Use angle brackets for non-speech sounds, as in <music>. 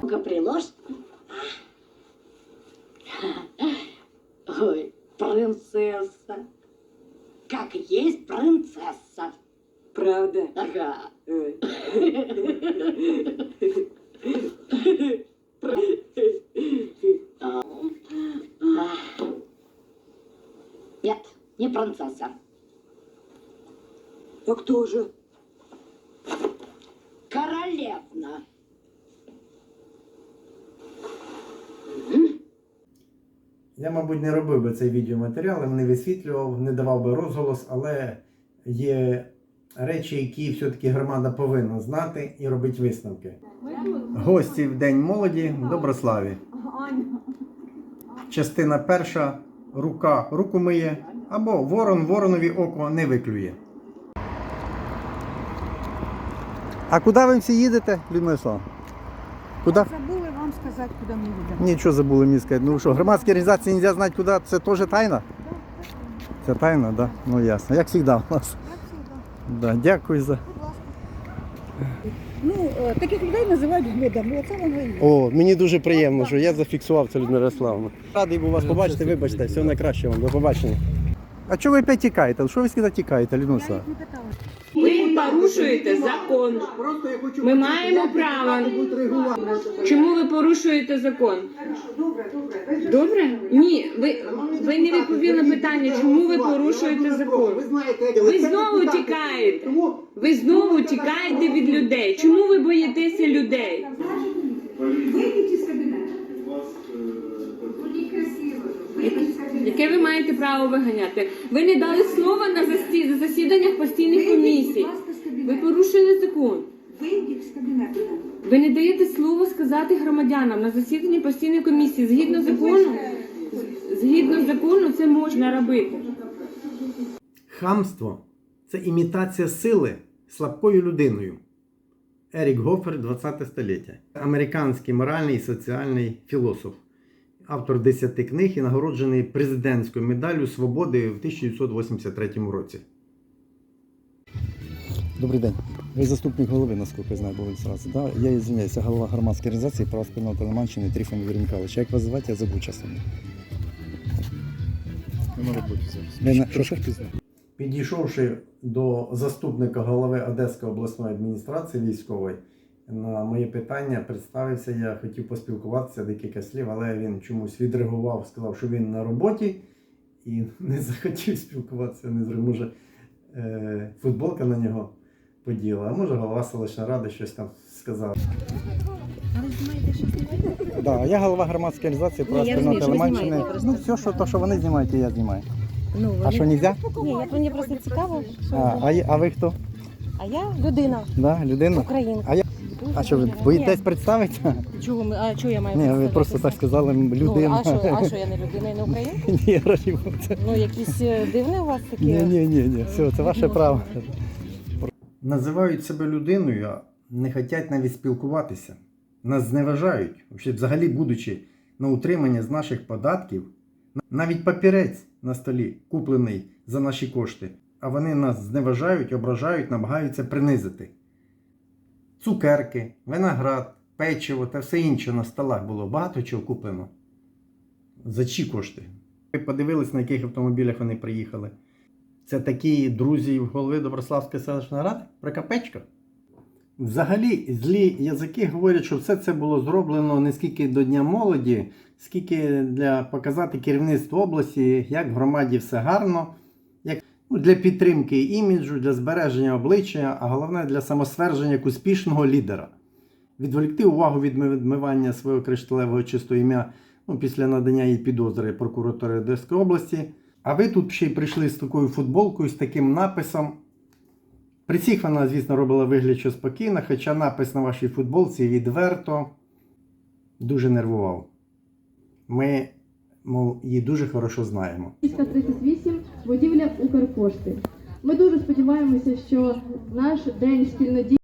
Ну-ка, приложь. Ой, принцесса. Как есть принцесса. Правда? Ага. Нет, не принцесса. А кто же? Я, мабуть, не робив би цей відеоматеріал, не висвітлював, не давав би розголос, але є речі, які все-таки громада повинна знати і робити висновки. Гості в День молоді Доброславі. Частина перша рука руку миє, або ворон воронові око не виклює. А куди ви всі їдете, Людмила? Куди? Вам сказати, куди ми їдемо. Нічого забули мені сказати. Ну що, громадські організації не можна знати, куди. Це теж тайна? Це тайна, так? Да? Ну ясно. Як завжди у нас. Як завжди. Да, дякую за. Ну, е, таких людей називають глядами. Оце воно і є. О, мені дуже приємно, що я зафіксував це Людмила Ярославовна. Радий був вас побачити, вибачте, всього найкращого вам, до побачення. А чого ви опять тікаєте? Що ви завжди тікаєте, Людмила? Я їх не питала. Ви порушуєте закон. Ми маємо право. Чому ви порушуєте закон? Добре? Ні, ви, ви не відповіли на питання, чому ви порушуєте закон. Ви знову тікаєте. Ви знову тікаєте від людей. Чому ви боїтеся людей? Вийдіть Яке ви маєте право виганяти? Ви не дали слова на засі- засіданнях постійних комісій. Ви порушили закон. Вийдіть з кабінету. Ви не даєте слово сказати громадянам на засіданні постійної комісії. Згідно закону, згідно закону, це можна робити. Хамство це імітація сили слабкою людиною. Ерік Гофер, 20 століття. Американський моральний і соціальний філософ. Автор 10 книг і нагороджений президентською медаллю свободи в 1983 році. Добрий день. Ви заступник голови, наскільки я знаю, були зразу. Да? Я извиняюся, голова громадської організації права спільного Телеманщини Трифон Юрій Як вас звати, я забув часом. Ми на роботі зараз. Ви на- Трошки пізно. Підійшовши до заступника голови Одеської обласної адміністрації військової, на моє питання представився, я хотів поспілкуватися декілька слів, але він чомусь відреагував, сказав, що він на роботі і <laughs> не захотів спілкуватися. Не знаю, може е, футболка на нього поділа, а може голова селищної ради щось там сказав. Да, я голова громадської організації про телеманщини. Ну, все, що, то, що вони знімають, і я знімаю. Ну, А що, нельзя? Ні, я мені просто цікаво. Що... А, а, є- а ви хто? а я людина, Да, людина? українка. А я- А що ви боїтесь представитися? Чого, ми- а чого я маю Ні, ви просто так сказали людина. Ну, а що, а що я не людина і не українка? <laughs> Ні, раді це. Ну, якісь е, дивні у вас такі. Ні, ні, ні, ні, все, це ваше право. Називають себе людиною, а не хочуть навіть спілкуватися. Нас зневажають, взагалі будучи на утримання з наших податків, навіть папірець на столі куплений за наші кошти, а вони нас зневажають, ображають, намагаються принизити. Цукерки, виноград, печиво та все інше на столах було багато чого куплено. За чі кошти? Ви подивились, на яких автомобілях вони приїхали. Це такі друзі голови Доброславської селищної ради? Прикапечка? Взагалі, злі язики говорять, що все це було зроблено не скільки до Дня молоді, скільки для показати керівництву області, як в громаді все гарно, як для підтримки іміджу, для збереження обличчя, а головне для самосвердження як успішного лідера. Відволікти увагу від відмивання свого кришталевого чистого ім'я ну, після надання їй підозри прокуратури Одеської області. А ви тут ще й прийшли з такою футболкою, з таким написом. При всіх вона, звісно, робила вигляд, що спокійна, хоча напис на вашій футболці відверто дуже нервував. Ми, мов, її дуже хорошо знаємо. 338, будівля Укрпошти. Ми дуже сподіваємося, що наш день спільнодії